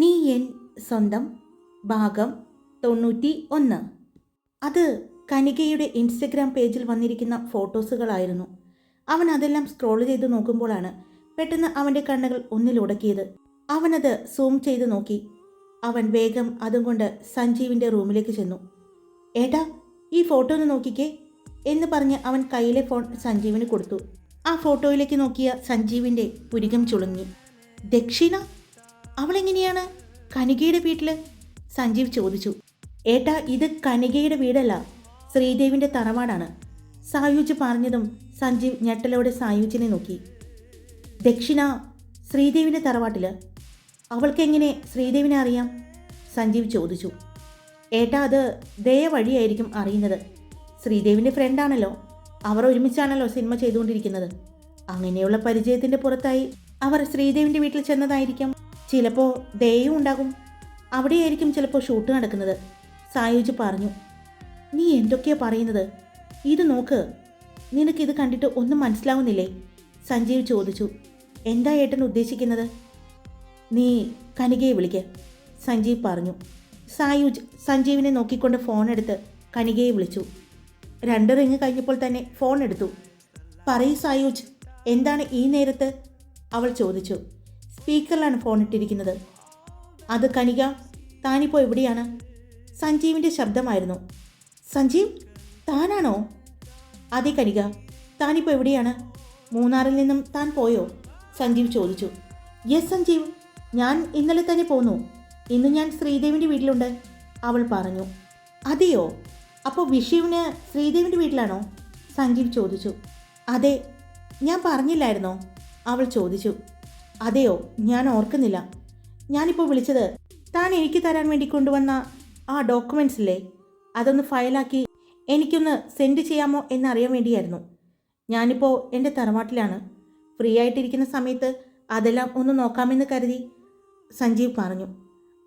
നീ എൻ സ്വന്തം ഭാഗം തൊണ്ണൂറ്റി ഒന്ന്. അത് കനികയുടെ ഇൻസ്റ്റഗ്രാം പേജിൽ വന്നിരിക്കുന്ന ഫോട്ടോസുകളായിരുന്നു. അവൻ അതെല്ലാം സ്ക്രോൾ ചെയ്ത് നോക്കുമ്പോഴാണ് പെട്ടെന്ന് അവന്റെ കണ്ണുകൾ ഒന്നിലുടക്കിയത്. അവനത് സൂം ചെയ്ത് നോക്കി. അവൻ വേഗം അതും കൊണ്ട് സഞ്ജീവിന്റെ റൂമിലേക്ക് ചെന്നു. ഏട്ടാ ഈ ഫോട്ടോ ഒന്ന് നോക്കിക്കേ എന്ന് പറഞ്ഞ് അവൻ കയ്യിലെ ഫോൺ സഞ്ജീവിന് കൊടുത്തു. ആ ഫോട്ടോയിലേക്ക് നോക്കിയ സഞ്ജീവിന്റെ പുരികം ചുളുങ്ങി. ദക്ഷിണ അവളെങ്ങനെയാണ്? കനികയുടെ വീട്ടിൽ സഞ്ജീവ് ചോദിച്ചു. ഏട്ടാ ഇത് കനികയുടെ വീടല്ല. ശ്രീദേവിന്റെ തറവാടാണ്. സായുജ് പറഞ്ഞതും സഞ്ജീവ് ഞെട്ടലോടെ സായുജിനെ നോക്കി. ദക്ഷിണ ശ്രീദേവിന്റെ തറവാട്ടിൽ അവൾക്കെങ്ങനെ ശ്രീദേവിനെ അറിയാം? സഞ്ജീവ് ചോദിച്ചു. ഏട്ടാ അത് ദയ വഴിയായിരിക്കും അറിയുന്നത്. ശ്രീദേവിന്റെ ഫ്രണ്ടാണല്ലോ. അവർ ഒരുമിച്ചാണല്ലോ സിനിമ ചെയ്തുകൊണ്ടിരിക്കുന്നത്. അങ്ങനെയുള്ള പരിചയത്തിന്റെ പുറത്തായി അവർ ശ്രീദേവിന്റെ വീട്ടിൽ ചെന്നതായിരിക്കാം. ചിലപ്പോൾ ദയയും ഉണ്ടാകും. അവിടെയായിരിക്കും ചിലപ്പോൾ ഷൂട്ട് നടക്കുന്നത്. സായുജ് പറഞ്ഞു. നീ എന്തൊക്കെയാ പറയുന്നത്? ഇത് നോക്ക്. നിനക്കിത് കണ്ടിട്ട് ഒന്നും മനസ്സിലാവുന്നില്ലേ? സഞ്ജീവ് ചോദിച്ചു. എന്താ ഏട്ടൻ ഉദ്ദേശിക്കുന്നത്? നീ കനികയെ വിളിക്ക് സഞ്ജീവ് പറഞ്ഞു. സായുജ് സഞ്ജീവിനെ നോക്കിക്കൊണ്ട് ഫോൺ എടുത്ത് കനികയെ വിളിച്ചു. രണ്ട് റിങ് കഴിഞ്ഞപ്പോൾ തന്നെ ഫോൺ എടുത്തു. പറയൂ സായുജ് എന്താണ് ഈ നേരത്ത്? അവൾ ചോദിച്ചു. സ്പീക്കറിലാണ് ഫോൺ ഇട്ടിരിക്കുന്നത് അത് കനിക താനിപ്പോൾ എവിടെയാണ്? സഞ്ജീവിന്റെ ശബ്ദമായിരുന്നു. സഞ്ജീവ് താനാണോ? അതെ കനിക താനിപ്പോൾ എവിടെയാണ്? മൂന്നാറിൽ നിന്നും താൻ പോയോ? സഞ്ജീവ് ചോദിച്ചു. യെസ് സഞ്ജീവ് ഞാൻ ഇന്നലെ തന്നെ പോന്നു. ഇന്ന് ഞാൻ ശ്രീദേവിന്റെ വീട്ടിലുണ്ട് അവൾ പറഞ്ഞു. അതെയോ? അപ്പോൾ വിഷുവിന് ശ്രീദേവിന്റെ വീട്ടിലാണോ? സഞ്ജീവ് ചോദിച്ചു. അതെ ഞാൻ പറഞ്ഞില്ലായിരുന്നോ? അവൾ ചോദിച്ചു. അതെയോ? ഞാൻ ഓർക്കുന്നില്ല. ഞാനിപ്പോൾ വിളിച്ചത് താൻ എനിക്ക് തരാൻ വേണ്ടി കൊണ്ടുവന്ന ആ ഡോക്യുമെൻസ് ഇല്ലേ അതൊന്ന് ഫയലാക്കി എനിക്കൊന്ന് സെൻഡ് ചെയ്യാമോ എന്നറിയാൻ വേണ്ടിയായിരുന്നു. ഞാനിപ്പോൾ എന്റെ തറവാട്ടിലാണ്. ഫ്രീ ആയിട്ടിരിക്കുന്ന സമയത്ത് അതെല്ലാം ഒന്ന് നോക്കാമെന്ന് കരുതി സഞ്ജീവ് പറഞ്ഞു.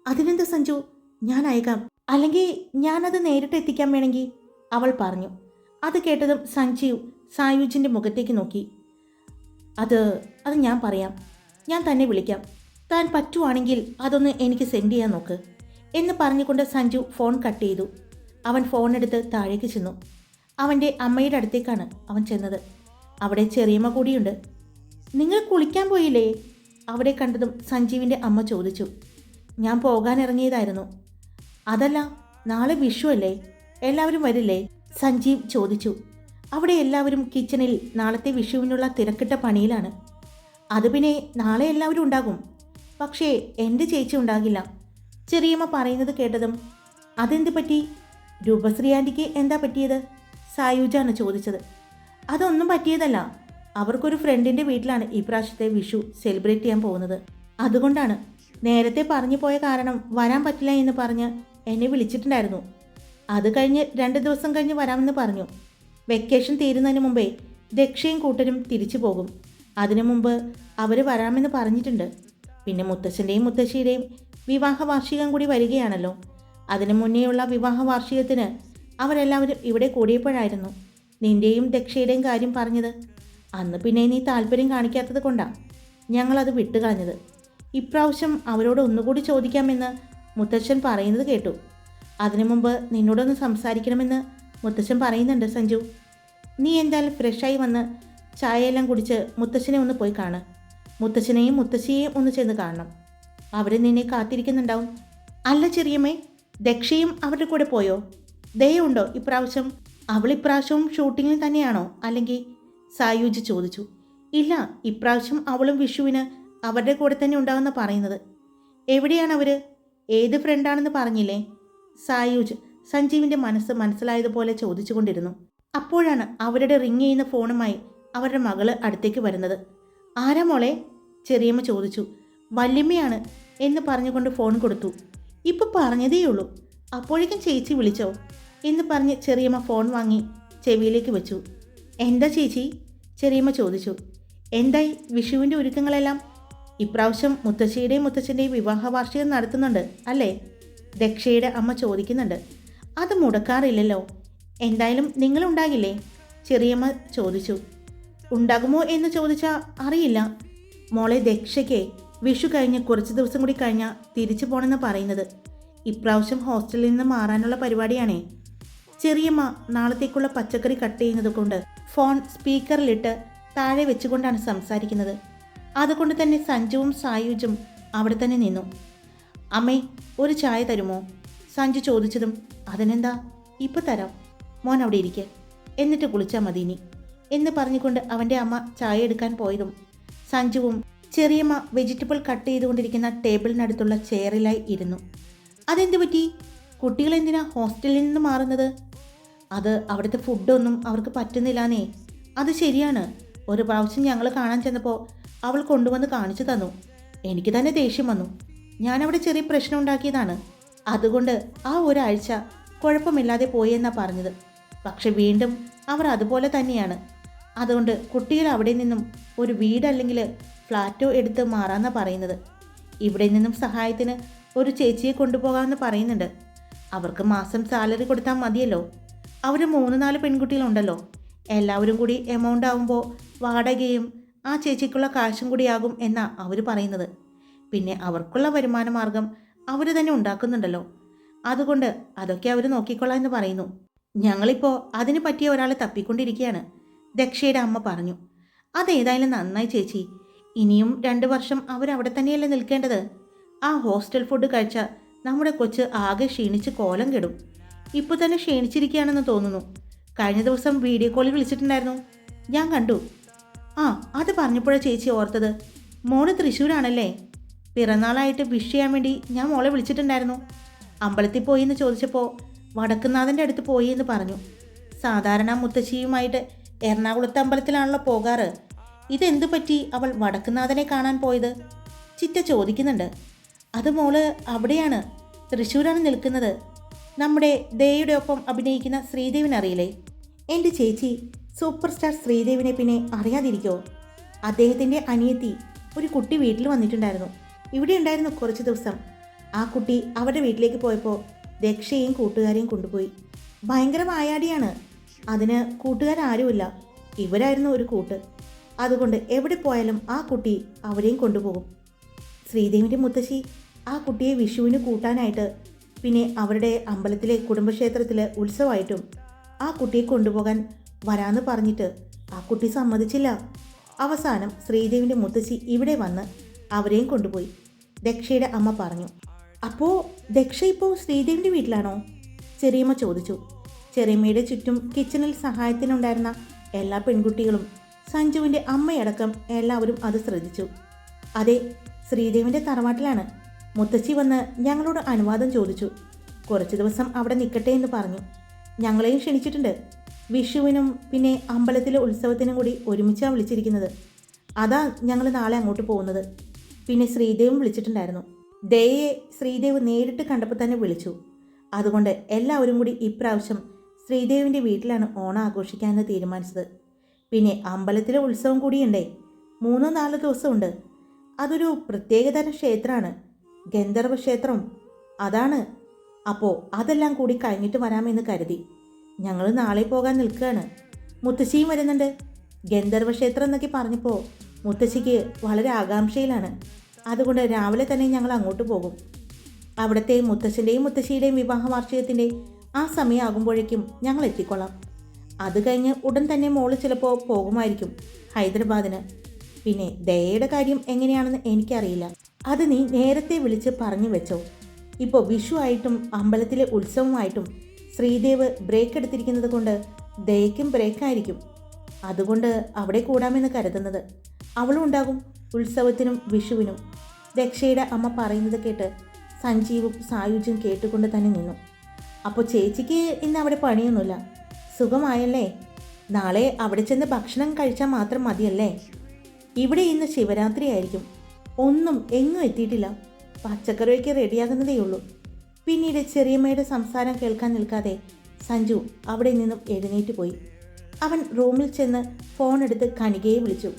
അതിനെന്താ സഞ്ജു? ഞാൻ അയക്കാം. അല്ലെങ്കിൽ ഞാനത് നേരിട്ട് എത്തിക്കാൻ വേണമെങ്കിൽ? അവൾ പറഞ്ഞു. അത് കേട്ടതും സഞ്ജീവ് സായുജിന്റെ മുഖത്തേക്ക് നോക്കി. അത് അത് ഞാൻ പറയാം. ഞാൻ തന്നെ വിളിക്കാം. താൻ പറ്റുവാണെങ്കിൽ അതൊന്ന് എനിക്ക് സെൻഡ് ചെയ്യാൻ നോക്ക്. എന്ന് പറഞ്ഞുകൊണ്ട് സഞ്ജു ഫോൺ കട്ട് ചെയ്തു. അവൻ ഫോൺ എടുത്ത് താഴേക്ക് ചെന്നു. അവന്റെ അമ്മയുടെ അടുത്തേക്കാണ് അവൻ ചെന്നത്. അവിടെ ചെറിയമ്മ കൂടിയുണ്ട്. നിങ്ങൾ കുളിക്കാൻ പോയില്ലേ? അവിടെ കണ്ടതും സഞ്ജീവിന്റെ അമ്മ ചോദിച്ചു. ഞാൻ പോകാൻ ഇറങ്ങിയതായിരുന്നു. അതല്ല നാളെ വിഷു അല്ലേ? എല്ലാവരും വരില്ലേ? സഞ്ജീവ് ചോദിച്ചു. അവിടെ എല്ലാവരും കിച്ചണിൽ നാളത്തെ വിഷുവിനുള്ള തിരക്കിട്ട പണിയിലാണ്. അത് പിന്നെ നാളെ എല്ലാവരും ഉണ്ടാകും. പക്ഷേ എന്റെ ചേച്ചി ഉണ്ടാകില്ല. ചെറിയമ്മ പറയുന്നത് കേട്ടതും അതെന്ത് പറ്റി? രൂപശ്രീ ആന്റിക്ക് എന്താ പറ്റിയത്? സായുജാണ് ചോദിച്ചത്. അതൊന്നും പറ്റിയതല്ല. അവർക്കൊരു ഫ്രണ്ടിന്റെ വീട്ടിലാണ് ഈ പ്രാവശ്യത്തെ വിഷു സെലിബ്രേറ്റ് ചെയ്യാൻ പോകുന്നത്. അതുകൊണ്ടാണ്. നേരത്തെ പറഞ്ഞു പോയ കാരണം വരാൻ പറ്റില്ല എന്ന് പറഞ്ഞ് എന്നെ വിളിച്ചിട്ടുണ്ടായിരുന്നു. അത് കഴിഞ്ഞ് രണ്ട് ദിവസം കഴിഞ്ഞ് വരാമെന്ന് പറഞ്ഞു. വെക്കേഷൻ തീരുന്നതിന് മുമ്പേ ദക്ഷയും കൂട്ടരും തിരിച്ചു പോകും. അതിനു മുമ്പ് അവർ വരാമെന്ന് പറഞ്ഞിട്ടുണ്ട്. പിന്നെ മുത്തശ്ശന്റെയും മുത്തശ്ശിയുടെയും വിവാഹ വാർഷികം കൂടി വരികയാണല്ലോ. അതിനു മുന്നേയുള്ള വിവാഹ വാർഷികത്തിന് അവരെല്ലാവരും ഇവിടെ കൂടിയപ്പോഴായിരുന്നു നിന്റെയും ദക്ഷയുടെയും കാര്യം പറഞ്ഞത്. അന്ന് പിന്നെ നീ താല്പര്യം കാണിക്കാത്തത് കൊണ്ടാണ് ഞങ്ങളത് വിട്ടുകളഞ്ഞത്. ഇപ്രാവശ്യം അവരോട് ഒന്നുകൂടി ചോദിക്കാമെന്ന് മുത്തച്ഛൻ പറയുന്നത് കേട്ടു. അതിനു മുമ്പ് നിന്നോടൊന്ന് സംസാരിക്കണമെന്ന് മുത്തച്ഛൻ പറയുന്നുണ്ട് സഞ്ജു. നീ എന്തായാലും ഫ്രഷായി വന്ന് ചായയെല്ലാം കുടിച്ച് മുത്തശ്ശനെ ഒന്ന് പോയി കാണ്. മുത്തശ്ശനെയും മുത്തശ്ശിയെയും ഒന്ന് ചെന്ന് കാണണം. അവർ നിന്നെ കാത്തിരിക്കുന്നുണ്ടാവും. അല്ല ചെറിയമ്മേ ദക്ഷയും അവരുടെ കൂടെ പോയോ? ദയുണ്ടോ ഇപ്രാവശ്യം? അവൾ ഇപ്രാവശ്യവും ഷൂട്ടിങ്ങിൽ തന്നെയാണോ? അല്ലെങ്കിൽ? സായൂജ് ചോദിച്ചു. ഇല്ല ഇപ്രാവശ്യം അവളും വിഷുവിന് അവരുടെ കൂടെ തന്നെ ഉണ്ടാവുന്ന പറയുന്നത്. എവിടെയാണ് അവർ ഏത് ഫ്രണ്ടാണെന്ന് പറഞ്ഞില്ലേ? സായൂജ് സഞ്ജീവിന്റെ മനസ്സ് മനസ്സിലായതുപോലെ ചോദിച്ചുകൊണ്ടിരുന്നു. അപ്പോഴാണ് അവരുടെ റിങ് ചെയ്യുന്ന ഫോണുമായി അവരുടെ മകൾ അടുത്തേക്ക് വരുന്നത്. ആരാ മോളെ? ചെറിയമ്മ ചോദിച്ചു. വല്യമ്മയാണ് എന്ന് പറഞ്ഞുകൊണ്ട് ഫോൺ കൊടുത്തു. ഇപ്പൊ പറഞ്ഞതേയുള്ളൂ. അപ്പോഴേക്കും ചേച്ചി വിളിച്ചോ എന്ന് പറഞ്ഞ് ചെറിയമ്മ ഫോൺ വാങ്ങി ചെവിയിലേക്ക് വെച്ചു. എന്താ ചേച്ചി? ചെറിയമ്മ ചോദിച്ചു. എന്തായി? വിഷുവിന്റെ ഒരുക്കങ്ങളെല്ലാം? ഇപ്രാവശ്യം മുത്തശ്ശിയുടെയും മുത്തച്ഛന്റെയും വിവാഹ വാർഷികം നടത്തുന്നുണ്ട് അല്ലേ? ദക്ഷയുടെ അമ്മ ചോദിക്കുന്നുണ്ട്. അത് മുടക്കാറില്ലല്ലോ. എന്തായാലും നിങ്ങളുണ്ടാകില്ലേ? ചെറിയമ്മ ചോദിച്ചു. ഉണ്ടാകുമോ എന്ന് ചോദിച്ചാൽ അറിയില്ല. മോളെ ദക്ഷയ്ക്ക് വിഷു കഴിഞ്ഞ് കുറച്ച് ദിവസം കൂടി കഴിഞ്ഞാൽ തിരിച്ചു പോകണമെന്ന് പറയുന്നത്. ഇപ്രാവശ്യം ഹോസ്റ്റലിൽ നിന്ന് മാറാനുള്ള പരിപാടിയാണേ. ചെറിയമ്മ നാളത്തേക്കുള്ള പച്ചക്കറി കട്ട് ചെയ്യുന്നത് കൊണ്ട് ഫോൺ സ്പീക്കറിലിട്ട് താഴെ വെച്ചുകൊണ്ടാണ് സംസാരിക്കുന്നത്. അതുകൊണ്ട് തന്നെ സഞ്ജുവും സായുജും അവിടെ തന്നെ നിന്നു. അമ്മേ ഒരു ചായ തരുമോ? സഞ്ജു ചോദിച്ചതും അതിനെന്താ? ഇപ്പം തരാം. മോൻ അവിടെ ഇരിക്കെ. എന്നിട്ട് കുളിച്ചാൽ മതി എന്ന് പറഞ്ഞുകൊണ്ട് അവന്റെ അമ്മ ചായ എടുക്കാൻ പോയതും സഞ്ജുവും ചെറിയമ്മ വെജിറ്റബിൾ കട്ട് ചെയ്തുകൊണ്ടിരിക്കുന്ന ടേബിളിനടുത്തുള്ള ചെയറിലായി ഇരുന്നു. അതെന്ത് പറ്റി? കുട്ടികൾ എന്തിനാ ഹോസ്റ്റലിൽ നിന്ന് മാറുന്നത്? അത് അവിടുത്തെ ഫുഡൊന്നും അവർക്ക് പറ്റുന്നില്ലാന്നേ. അത് ശരിയാണ്. ഒരു പ്രാവശ്യം ഞങ്ങൾ കാണാൻ ചെന്നപ്പോൾ അവൾ കൊണ്ടുവന്ന് കാണിച്ചു തന്നു. എനിക്ക് തന്നെ ദേഷ്യം വന്നു. ഞാനവിടെ ചെറിയ പ്രശ്നം ഉണ്ടാക്കിയതാണ്. അതുകൊണ്ട് ആ ഒരാഴ്ച കുഴപ്പമില്ലാതെ പോയി എന്നാ പറഞ്ഞത്. പക്ഷെ വീണ്ടും അവർ അതുപോലെ തന്നെയാണ്. അതുകൊണ്ട് കുട്ടികൾ അവിടെ നിന്നും ഒരു വീടല്ലെങ്കിൽ ഫ്ലാറ്റോ എടുത്ത് മാറാമെന്നാണ് പറയുന്നത്. ഇവിടെ നിന്നും സഹായത്തിന് ഒരു ചേച്ചിയെ കൊണ്ടുപോകാമെന്ന് പറയുന്നുണ്ട്. അവർക്ക് മാസം സാലറി കൊടുത്താൽ മതിയല്ലോ. അവർ മൂന്ന് നാല് പെൺകുട്ടികളുണ്ടല്ലോ. എല്ലാവരും കൂടി എമൗണ്ട് ആകുമ്പോൾ വാടകയും ആ ചേച്ചിക്കുള്ള കാശും കൂടിയാകും എന്നാണ് അവർ പറയുന്നത്. പിന്നെ അവർക്കുള്ള വരുമാന മാർഗം അവർ തന്നെ ഉണ്ടാക്കുന്നുണ്ടല്ലോ. അതുകൊണ്ട് അതൊക്കെ അവർ നോക്കിക്കൊള്ളാം എന്ന് പറയുന്നു. ഞങ്ങളിപ്പോൾ അതിന് പറ്റിയ ഒരാളെ തപ്പിക്കൊണ്ടിരിക്കുകയാണ്. ദക്ഷയുടെ അമ്മ പറഞ്ഞു അതേതായാലും നന്നായി ചേച്ചി. ഇനിയും രണ്ട് വർഷം അവരവിടെ തന്നെയല്ലേ നിൽക്കേണ്ടത്? ആ ഹോസ്റ്റൽ ഫുഡ് കഴിച്ച നമ്മുടെ കൊച്ച് ആകെ ക്ഷീണിച്ച് കോലം കെടും. ഇപ്പോൾ തന്നെ ക്ഷീണിച്ചിരിക്കുകയാണെന്ന് തോന്നുന്നു. കഴിഞ്ഞ ദിവസം വീഡിയോ കോളിൽ വിളിച്ചിട്ടുണ്ടായിരുന്നു. ഞാൻ കണ്ടു. ആ അത് പറഞ്ഞപ്പോഴാണ് ചേച്ചി ഓർത്തത്. മോൾ തൃശ്ശൂരാണല്ലേ? പിറന്നാളായിട്ട് വിഷ് ചെയ്യാൻ വേണ്ടി ഞാൻ മോളെ വിളിച്ചിട്ടുണ്ടായിരുന്നു. അമ്പലത്തിൽ പോയി എന്ന് ചോദിച്ചപ്പോൾ വടക്കുന്നാഥന്റെ അടുത്ത് പോയി എന്ന് പറഞ്ഞു. സാധാരണ മുത്തശ്ശിയുമായിട്ട് എറണാകുളത്തെ അമ്പലത്തിലാണല്ലോ പോകാറ്. ഇതെന്തു പറ്റി? അവൾ വടക്കുന്നാഥനെ കാണാൻ പോയത്. ചിറ്റ ചോദിക്കുന്നുണ്ട്. അത് മോൾ അവിടെയാണ്. തൃശ്ശൂരാണ് നിൽക്കുന്നത്. നമ്മുടെ ദയയുടെ ഒപ്പം അഭിനയിക്കുന്ന ശ്രീദേവിനെ അറിയില്ലേ എന്റെ ചേച്ചി സൂപ്പർ സ്റ്റാർ ശ്രീദേവിനെ പിന്നെ അറിയാതിരിക്കോ? അദ്ദേഹത്തിന്റെ അനിയത്തി ഒരു കുട്ടി വീട്ടിൽ വന്നിട്ടുണ്ടായിരുന്നു. ഇവിടെ ഉണ്ടായിരുന്നു കുറച്ച് ദിവസം. ആ കുട്ടി അവരുടെ വീട്ടിലേക്ക് പോയപ്പോൾ ദക്ഷയും കൂട്ടുകാരെയും കൊണ്ടുപോയി. ഭയങ്കര വായാടിയാണ് അതിന് കൂട്ടുകാരാരുമില്ല ഇവരായിരുന്നു ഒരു കൂട്ട്. അതുകൊണ്ട് എവിടെ പോയാലും ആ കുട്ടി അവരെയും കൊണ്ടുപോകും. ശ്രീദേവിന്റെ മുത്തശ്ശി ആ കുട്ടിയെ വിഷുവിന് കൂട്ടാനായിട്ട് പിന്നെ അവരുടെ അമ്പലത്തിലെ കുടുംബക്ഷേത്രത്തിലെ ഉത്സവമായിട്ടും ആ കുട്ടിയെ കൊണ്ടുപോകാൻ വരാന്ന് പറഞ്ഞിട്ട് ആ കുട്ടി സമ്മതിച്ചില്ല. അവസാനം ശ്രീദേവിന്റെ മുത്തശ്ശി ഇവിടെ വന്ന് അവരെയും കൊണ്ടുപോയി. ദക്ഷയുടെ അമ്മ പറഞ്ഞു അപ്പോൾ ദക്ഷ ഇപ്പോൾ ശ്രീദേവിന്റെ വീട്ടിലാണോ? ചെറിയമ്മ ചോദിച്ചു. ചെറിയമ്മയുടെ ചുറ്റും കിച്ചണിൽ സഹായത്തിനുണ്ടായിരുന്ന എല്ലാ പെൺകുട്ടികളും സഞ്ജുവിന്റെ അമ്മയടക്കം എല്ലാവരും അത് ശ്രദ്ധിച്ചു. അതെ ശ്രീദേവിന്റെ തറവാട്ടിലാണ്. മുത്തശ്ശി വന്ന് ഞങ്ങളോട് അനുവാദം ചോദിച്ചു. കുറച്ച് ദിവസം അവിടെ നിൽക്കട്ടെ എന്ന് പറഞ്ഞു. ഞങ്ങളെയും ക്ഷണിച്ചിട്ടുണ്ട്. വിഷുവിനും പിന്നെ അമ്പലത്തിലെ ഉത്സവത്തിനും കൂടി ഒരുമിച്ചാണ് വിളിച്ചിരിക്കുന്നത്. അതാ ഞങ്ങൾ നാളെ അങ്ങോട്ട് പോകുന്നത്. പിന്നെ ശ്രീദേവും വിളിച്ചിട്ടുണ്ടായിരുന്നു. ദയയെ ശ്രീദേവ് നേരിട്ട് കണ്ടപ്പോൾ തന്നെ വിളിച്ചു. അതുകൊണ്ട് എല്ലാവരും കൂടി ഇപ്രാവശ്യം ശ്രീദേവിന്റെ വീട്ടിലാണ് ഓണം ആഘോഷിക്കാമെന്ന് തീരുമാനിച്ചത്. പിന്നെ അമ്പലത്തിലെ ഉത്സവം കൂടിയുണ്ടേ. മൂന്നോ നാല് ദിവസമുണ്ട്. അതൊരു പ്രത്യേകതരം ക്ഷേത്രമാണ്. ഗന്ധർവ ക്ഷേത്രം. അതാണ്. അപ്പോൾ അതെല്ലാം കൂടി കഴിഞ്ഞിട്ട് വരാമെന്ന് കരുതി. ഞങ്ങൾ നാളെ പോകാൻ നിൽക്കുകയാണ്. മുത്തശ്ശിയും വരുന്നുണ്ട്. ഗന്ധർവ ക്ഷേത്രം എന്നൊക്കെ പറഞ്ഞപ്പോൾ മുത്തശ്ശിക്ക് വളരെ ആകാംക്ഷയിലാണ്. അതുകൊണ്ട് രാവിലെ തന്നെ ഞങ്ങൾ അങ്ങോട്ട് പോകും. അവിടുത്തെ മുത്തശ്ശന്റെയും മുത്തശ്ശിയുടെയും വിവാഹ വാർഷികത്തിന്റെ ആ സമയമാകുമ്പോഴേക്കും ഞങ്ങൾ എത്തിക്കൊള്ളാം. അത് കഴിഞ്ഞ് ഉടൻ തന്നെ മോൾ ചിലപ്പോൾ പോകുമായിരിക്കും ഹൈദരാബാദിന്. പിന്നെ ദയയുടെ കാര്യം എങ്ങനെയാണെന്ന് എനിക്കറിയില്ല. അത് നീ നേരത്തെ വിളിച്ച് പറഞ്ഞു വെച്ചോ. ഇപ്പോൾ വിഷു ആയിട്ടും അമ്പലത്തിലെ ഉത്സവമായിട്ടും ശ്രീദേവ് ബ്രേക്ക് എടുത്തിരിക്കുന്നത് കൊണ്ട് ദയയ്ക്കും ബ്രേക്കായിരിക്കും. അതുകൊണ്ട് അവിടെ കൂടാമെന്ന് കരുതുന്നത്. അവളും ഉണ്ടാകും ഉത്സവത്തിനും വിഷുവിനും. ദക്ഷയുടെ അമ്മ പറയുന്നത് കേട്ട് സഞ്ജീവും സായുജും കേട്ടുകൊണ്ട് തന്നെ നിന്നു. അപ്പോൾ ചേച്ചിക്ക് ഇന്ന് അവിടെ പണിയൊന്നുമില്ല. സുഖമായല്ലേ? നാളെ അവിടെ ചെന്ന് ഭക്ഷണം കഴിച്ചാൽ മാത്രം മതിയല്ലേ? ഇവിടെ ഇന്ന് ശിവരാത്രി ആയിരിക്കും. ഒന്നും എങ്ങും എത്തിയിട്ടില്ല. പച്ചക്കറിയൊക്കെ റെഡിയാകുന്നതേ ഉള്ളൂ. പിന്നീട് ചെറിയമ്മയുടെ സംസാരം കേൾക്കാൻ നിൽക്കാതെ സഞ്ജു അവിടെ നിന്നും എഴുന്നേറ്റ് പോയി. അവൻ റൂമിൽ ചെന്ന് ഫോൺ എടുത്ത് കനികയെ വിളിച്ചു.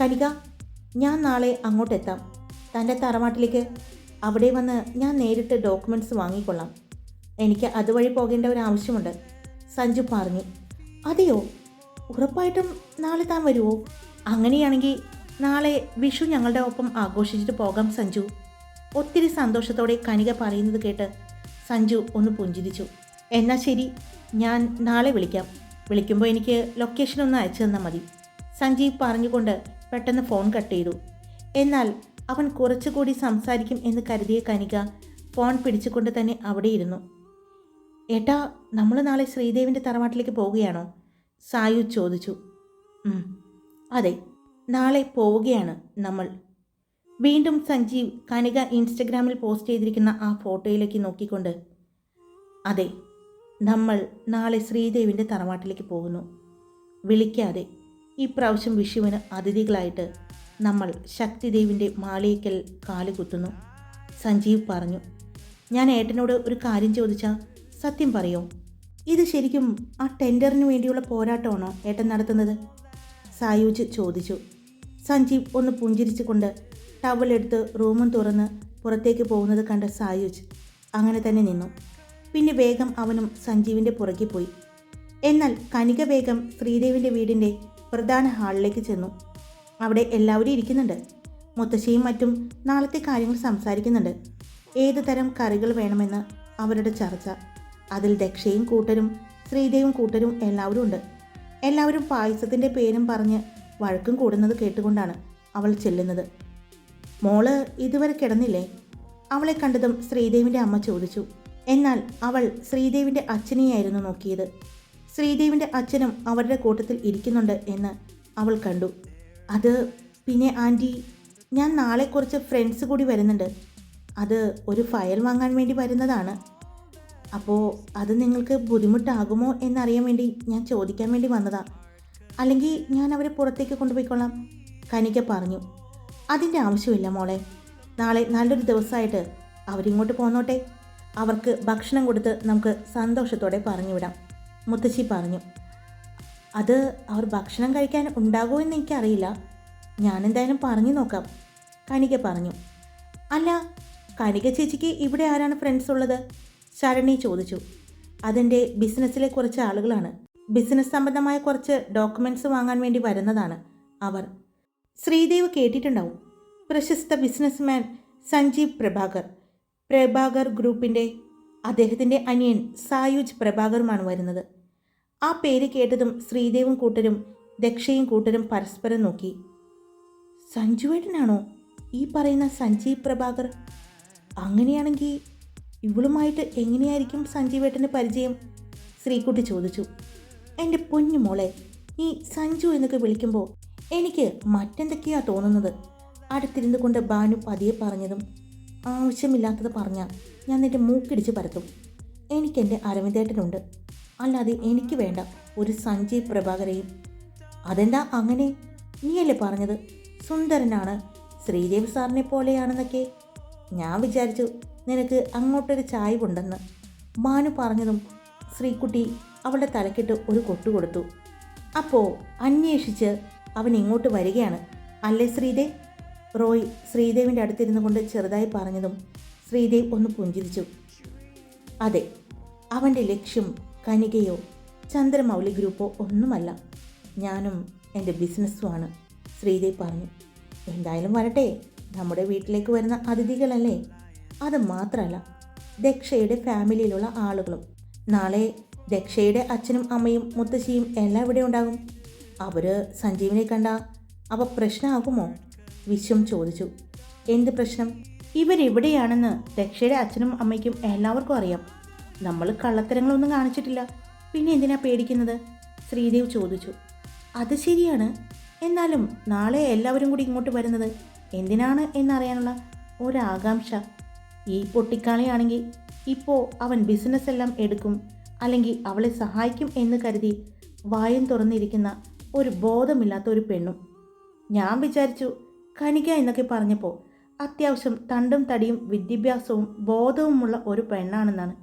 കനിക ഞാൻ നാളെ അങ്ങോട്ടെത്താം. തന്റെ തറവാട്ടിലേക്ക്. അവിടെ വന്ന് ഞാൻ നേരിട്ട് ഡോക്യുമെന്റ്സ് വാങ്ങിക്കൊള്ളാം. എനിക്ക് അതുവഴി പോകേണ്ട ഒരു ആവശ്യമുണ്ട് സഞ്ജു പറഞ്ഞു അതെയോ? ഉറപ്പായിട്ടും നാളെ താൻ വരുമോ അങ്ങനെയാണെങ്കിൽ നാളെ വിഷു ഞങ്ങളുടെ ഒപ്പം ആഘോഷിച്ചിട്ട് പോകാം സഞ്ജു. ഒത്തിരി സന്തോഷത്തോടെ കനിക പറയുന്നത് കേട്ട് സഞ്ജു ഒന്ന് പുഞ്ചിരിച്ചു. എന്നാൽ ശരി ഞാൻ നാളെ വിളിക്കാം. വിളിക്കുമ്പോൾ എനിക്ക് ലൊക്കേഷൻ ഒന്ന് അയച്ചു തന്നാൽ മതി. സഞ്ജീവ് പറഞ്ഞുകൊണ്ട് പെട്ടെന്ന് ഫോൺ കട്ട് ചെയ്തു. എന്നാൽ അവൻ കുറച്ചുകൂടി സംസാരിക്കും എന്ന് കരുതിയ കനിക ഫോൺ പിടിച്ചുകൊണ്ട് തന്നെ അവിടെ ഇരുന്നു. ഏട്ടാ നമ്മൾ നാളെ ശ്രീദേവിന്റെ തറവാട്ടിലേക്ക് പോവുകയാണോ? സായു ചോദിച്ചു. അതെ നാളെ പോവുകയാണ് നമ്മൾ. വീണ്ടും സഞ്ജീവ് കനിക ഇൻസ്റ്റഗ്രാമിൽ പോസ്റ്റ് ചെയ്തിരിക്കുന്ന ആ ഫോട്ടോയിലേക്ക് നോക്കിക്കൊണ്ട് അതെ നമ്മൾ നാളെ ശ്രീദേവിന്റെ തറവാട്ടിലേക്ക് പോകുന്നു. വിളിക്കാതെ ഈ പ്രാവശ്യം വിഷുവിന് അതിഥികളായിട്ട് നമ്മൾ ശക്തിദേവിന്റെ മാളിയേക്കൽ കാലുകുത്തുന്നു സഞ്ജീവ് പറഞ്ഞു ഞാൻ ഏട്ടനോട് ഒരു കാര്യം ചോദിച്ചാൽ സത്യം പറയോ ഇത് ശരിക്കും ആ ടെൻഡറിന് വേണ്ടിയുള്ള പോരാട്ടമാണോ ഏട്ടൻ നടത്തുന്നത്? സായൂജ് ചോദിച്ചു. സഞ്ജീവ് ഒന്ന് പുഞ്ചിരിച്ചുകൊണ്ട് ടവലെടുത്ത് റൂമും തുറന്ന് പുറത്തേക്ക് പോകുന്നത് കണ്ട സായൂജ് അങ്ങനെ തന്നെ നിന്നു. പിന്നെ വേഗം അവനും സഞ്ജീവിന്റെ പുറകെ പോയി. എന്നാൽ കനിക വേഗം ശ്രീദേവിന്റെ വീടിന്റെ പ്രധാന ഹാളിലേക്ക് ചെന്നു. അവിടെ എല്ലാവരും ഇരിക്കുന്നുണ്ട്. മുത്തശ്ശിയും മറ്റും നാളത്തെ കാര്യങ്ങൾ സംസാരിക്കുന്നുണ്ട്. ഏത് തരം കറികൾ വേണമെന്ന് അവരുടെ ചർച്ച. അതിൽ ദക്ഷയും കൂട്ടരും ശ്രീദേവും കൂട്ടരും എല്ലാവരും ഉണ്ട്. എല്ലാവരും പായസത്തിന്റെ പേരും പറഞ്ഞ് വഴക്കും കൂടുന്നത് കേട്ടുകൊണ്ടാണ് അവൾ ചെല്ലുന്നത്. മോൾ ഇതുവരെ കിടന്നില്ലേ? അവളെ കണ്ടതും ശ്രീദേവിന്റെ അമ്മ ചോദിച്ചു. എന്നാൽ അവൾ ശ്രീദേവിന്റെ അച്ഛനെയായിരുന്നു നോക്കിയത്. ശ്രീദേവിന്റെ അച്ഛനും അവരുടെ കൂട്ടത്തിൽ ഇരിക്കുന്നുണ്ട് എന്ന് അവൾ കണ്ടു. അത് പിന്നെ ആന്റി ഞാൻ നാളെ കുറച്ച് ഫ്രണ്ട്സ് കൂടി വരുന്നുണ്ട്. അത് ഒരു ഫയൽ വാങ്ങാൻ വേണ്ടി വരുന്നതാണ്. അപ്പോൾ അത് നിങ്ങൾക്ക് ബുദ്ധിമുട്ടാകുമോ എന്നറിയാൻ വേണ്ടി ഞാൻ ചോദിക്കാൻ വേണ്ടി വന്നതാ. അല്ലെങ്കിൽ ഞാൻ അവരെ പുറത്തേക്ക് കൊണ്ടുപോയിക്കൊള്ളാം കനിക പറഞ്ഞു. അതിന്റെ ആവശ്യമില്ല മോളെ. നാളെ നല്ലൊരു ദിവസമായിട്ട് അവരിങ്ങോട്ട് പോന്നോട്ടെ. അവർക്ക് ഭക്ഷണം കൊടുത്ത് നമുക്ക് സന്തോഷത്തോടെ പറഞ്ഞു വിടാം മുത്തശ്ശി പറഞ്ഞു. അത് അവർ ഭക്ഷണം കഴിക്കാൻ ഉണ്ടാകുമോ എന്ന് എനിക്കറിയില്ല. ഞാനെന്തായാലും പറഞ്ഞു നോക്കാം കനിക പറഞ്ഞു. അല്ല കനിക ചേച്ചിക്ക് ഇവിടെ ആരാണ് ഫ്രണ്ട്സ് ഉള്ളത്? ശരണി ചോദിച്ചു. അതെന്റെ ബിസിനസ്സിലെ കുറച്ച് ആളുകളാണ്. ബിസിനസ് സംബന്ധമായ കുറച്ച് ഡോക്യുമെന്റ്സ് വാങ്ങാൻ വേണ്ടി വരുന്നതാണ് അവർ. ശ്രീദേവ് കേട്ടിട്ടുണ്ടാവും. പ്രശസ്ത ബിസിനസ്മാൻ സഞ്ജീവ് പ്രഭാകർ. പ്രഭാകർ ഗ്രൂപ്പിന്റെ അദ്ദേഹത്തിന്റെ അനിയൻ സായുജ് പ്രഭാകറുമാണ് വരുന്നത്. ആ പേര് കേട്ടതും ശ്രീദേവും കൂട്ടരും ദക്ഷയും കൂട്ടരും പരസ്പരം നോക്കി. സഞ്ജുവേട്ടനാണോ ഈ പറയുന്ന സഞ്ജീവ് പ്രഭാകർ? അങ്ങനെയാണെങ്കിൽ ഇവളുമായിട്ട് എങ്ങനെയായിരിക്കും സഞ്ജീവേട്ടന്റെ പരിചയം? ശ്രീകുട്ടി ചോദിച്ചു. എന്റെ പൊന്നു മോളെ ഈ സഞ്ജു എന്നൊക്കെ വിളിക്കുമ്പോൾ എനിക്ക് മറ്റെന്തൊക്കെയാ തോന്നുന്നത്? അടുത്തിരുന്നു കൊണ്ട് ബാനു പതിയെ പറഞ്ഞതും ആവശ്യമില്ലാത്തത് പറഞ്ഞാൽ ഞാൻ നിന്റെ മൂക്കിടിച്ച് പരത്തും. എനിക്കെന്റെ അരവിന്ദേട്ടനുണ്ട്. അല്ലാതെ എനിക്ക് വേണ്ട ഒരു സഞ്ജീവ് പ്രഭാകരെയും. അതെന്താ അങ്ങനെ? നീയല്ലേ പറഞ്ഞത്? സുന്ദരനാണ്. ശ്രീദേവ് സാറിനെ പോലെയാണെന്നൊക്കെ. ഞാൻ വിചാരിച്ചു നിനക്ക് അങ്ങോട്ടൊരു ചായവുണ്ടെന്ന് മാനു പറഞ്ഞതും ശ്രീക്കുട്ടി അവളുടെ തലക്കിട്ട് ഒരു കൊട്ടു കൊടുത്തു. അപ്പോൾ അന്വേഷിച്ച് അവൻ ഇങ്ങോട്ട് വരികയാണ്. അല്ലേ ശ്രീദേവ് റോയ് ശ്രീദേവിന്റെ അടുത്തിരുന്നു കൊണ്ട് ചെറുതായി പറഞ്ഞതും ശ്രീദേവ് ഒന്ന് പുഞ്ചിരിച്ചു. അതെ അവന്റെ ലക്ഷ്യം കനികയോ ചന്ദ്രമൗലി ഗ്രൂപ്പോ ഒന്നുമല്ല. ഞാനും എന്റെ ബിസിനസ്സുമാണ് ശ്രീദേവ് പറഞ്ഞു. എന്തായാലും വരട്ടെ നമ്മുടെ വീട്ടിലേക്ക് വരുന്ന അതിഥികളല്ലേ? അത് മാത്രമല്ല ദക്ഷയുടെ ഫാമിലിയിലുള്ള ആളുകളും. നാളെ ദക്ഷയുടെ അച്ഛനും അമ്മയും മുത്തശ്ശിയും എല്ലാം ഇവിടെ ഉണ്ടാകും? അവർ സഞ്ജീവിനെ കണ്ട അവ പ്രശ്നമാകുമോ? വിശ്വം ചോദിച്ചു. എന്ത് പ്രശ്നം? ഇവരെവിടെയാണെന്ന് ദക്ഷയുടെ അച്ഛനും അമ്മയ്ക്കും എല്ലാവർക്കും അറിയാം. നമ്മൾ കള്ളത്തരങ്ങളൊന്നും കാണിച്ചിട്ടില്ല. പിന്നെ എന്തിനാ പേടിക്കുന്നത്? ശ്രീദേവ് ചോദിച്ചു. അത് ശരിയാണ്. എന്നാലും നാളെ എല്ലാവരും കൂടി ഇങ്ങോട്ട് വരുന്നത് എന്തിനാണ് എന്നറിയാനുള്ള ഒരാകാംക്ഷ. ഈ പൊട്ടിക്കാളിയാണെങ്കിൽ ഇപ്പോൾ അവൻ ബിസിനസ് എല്ലാം എടുക്കും അല്ലെങ്കിൽ അവളെ സഹായിക്കും എന്ന് കരുതി വായും തുറന്നിരിക്കുന്ന ഒരു ബോധമില്ലാത്ത ഒരു പെണ്ണും. ഞാൻ വിചാരിച്ചു കനിക എന്നൊക്കെ പറഞ്ഞപ്പോൾ അത്യാവശ്യം തണ്ടും തടിയും വിദ്യാഭ്യാസവും ബോധവുമുള്ള ഒരു പെണ്ണാണെന്നാണ്.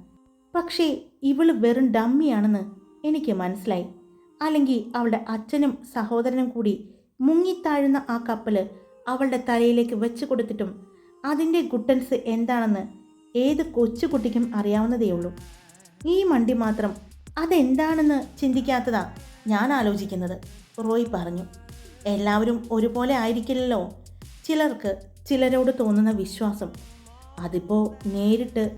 പക്ഷേ ഇവൾ വെറും ഡമ്മിയാണെന്ന് എനിക്ക് മനസ്സിലായി. അല്ലെങ്കിൽ അവളുടെ അച്ഛനും സഹോദരനും കൂടി മുങ്ങിത്താഴുന്ന ആ കപ്പൽ അവളുടെ തലയിലേക്ക് വെച്ച് കൊടുത്തിട്ടും അതിന്റെ ഗുട്ടൻസ് എന്താണെന്ന് ഏത് കൊച്ചുകുട്ടിക്കും അറിയാവുന്നതേയുള്ളൂ ഈ മണ്ടി മാത്രം അതെന്താണെന്ന് ചിന്തിക്കാത്തതാ ഞാൻ ആലോചിക്കുന്നത് റോയ് പറഞ്ഞു. എല്ലാവരും ഒരുപോലെ ആയിരിക്കില്ലല്ലോ. ചിലർക്ക് ചിലരോട് തോന്നുന്ന വിശ്വാസം. അതിപ്പോൾ നേരിട്ട്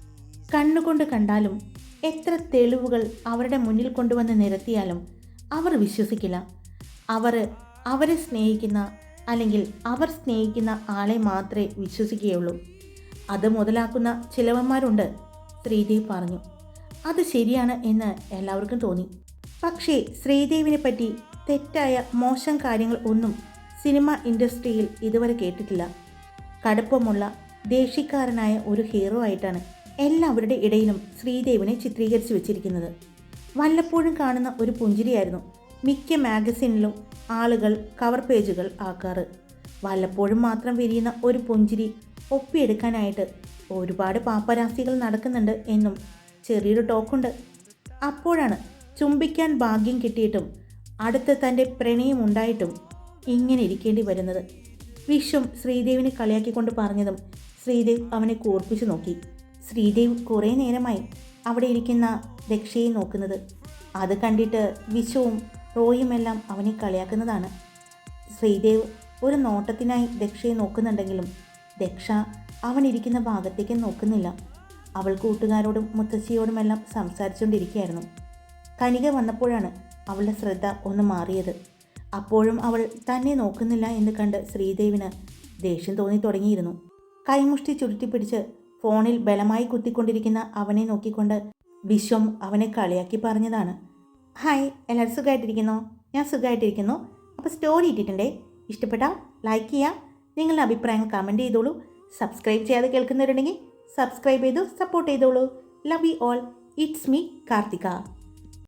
കണ്ണുകൊണ്ട് കണ്ടാലും എത്ര തെളിവുകൾ അവരുടെ മുന്നിൽ കൊണ്ടുവന്ന് നിരത്തിയാലും അവർ വിശ്വസിക്കില്ല. അവർ അവരെ സ്നേഹിക്കുന്ന അല്ലെങ്കിൽ അവർ സ്നേഹിക്കുന്ന ആളെ മാത്രമേ വിശ്വസിക്കുകയുള്ളൂ. അത് മുതലാക്കുന്ന ചിലവന്മാരുണ്ട് ശ്രീദേവ് പറഞ്ഞു. അത് ശരിയാണ് എന്ന് എല്ലാവർക്കും തോന്നി. പക്ഷേ ശ്രീദേവിനെ പറ്റി തെറ്റായ മോശം കാര്യങ്ങൾ ഒന്നും സിനിമ ഇൻഡസ്ട്രിയിൽ ഇതുവരെ കേട്ടിട്ടില്ല. കടുപ്പമുള്ള ദേഷ്യക്കാരനായ ഒരു ഹീറോ ആയിട്ടാണ് എല്ലാവരുടെ ഇടയിലും ശ്രീദേവിനെ ചിത്രീകരിച്ചു വെച്ചിരിക്കുന്നത്. വല്ലപ്പോഴും കാണുന്ന ഒരു പുഞ്ചിരിയായിരുന്നു. മിക്ക മാഗസിനിലും ആളുകൾ കവർ പേജുകൾ ആക്കാറ്. വല്ലപ്പോഴും മാത്രം വിരിയുന്ന ഒരു പുഞ്ചിരി ഒപ്പിയെടുക്കാനായിട്ട് ഒരുപാട് പാപ്പരാസികൾ നടക്കുന്നുണ്ട് എന്നും ചെറിയൊരു ടോക്കുണ്ട്. അപ്പോഴാണ് ചുംബിക്കാൻ ഭാഗ്യം കിട്ടിയിട്ടും അടുത്ത തന്റെ പ്രണയം ഉണ്ടായിട്ടും ഇങ്ങനെ ഇരിക്കേണ്ടി വരുന്നത്. വിശ്വം ശ്രീദേവിനെ കളിയാക്കിക്കൊണ്ട് പറഞ്ഞതും ശ്രീദേവ് അവനെ കൂർപ്പിച്ചു നോക്കി. ശ്രീദേവ് കുറേ നേരമായി അവിടെ ഇരിക്കുന്ന ദക്ഷയെ നോക്കുന്നത്. അത് കണ്ടിട്ട് വിശ്വവും റോയുമെല്ലാം അവനെ കളിയാക്കുന്നതാണ്. ശ്രീദേവ് ഒരു നോട്ടത്തിനായി ദക്ഷയെ നോക്കുന്നുണ്ടെങ്കിലും ദക്ഷ അവനിരിക്കുന്ന ഭാഗത്തേക്ക് നോക്കുന്നില്ല. അവൾ കൂട്ടുകാരോടും മുത്തശ്ശിയോടുമെല്ലാം സംസാരിച്ചുകൊണ്ടിരിക്കുകയായിരുന്നു. കനിക വന്നപ്പോഴാണ് അവളുടെ ശ്രദ്ധ ഒന്ന് മാറിയത്. അപ്പോഴും അവൾ തന്നെ നോക്കുന്നില്ല എന്ന് കണ്ട് ശ്രീദേവിന് ദേഷ്യം തോന്നി തുടങ്ങിയിരുന്നു. കൈമുഷ്ടി ചുരുട്ടിപ്പിടിച്ച് ഫോണിൽ ബലമായി കുത്തിക്കൊണ്ടിരിക്കുന്ന അവനെ നോക്കിക്കൊണ്ട് വിശ്വം അവനെ കളിയാക്കി പറഞ്ഞതാണ്. ഹായ് എല്ലാവരും സുഖമായിട്ടിരിക്കുന്നു? ഞാൻ സുഖമായിട്ടിരിക്കുന്നു. അപ്പോൾ സ്റ്റോറി ഇട്ടിട്ടുണ്ടേ. ഇഷ്ടപ്പെട്ടാൽ ലൈക്ക് ചെയ്യുക. നിങ്ങളുടെ അഭിപ്രായങ്ങൾ കമന്റ് ചെയ്തോളൂ. സബ്സ്ക്രൈബ് ചെയ്യാതെ കേൾക്കുന്നവരുണ്ടെങ്കിൽ സബ്സ്ക്രൈബ് ചെയ്തു സപ്പോർട്ട് ചെയ്തോളൂ. Love you all it's me Karthika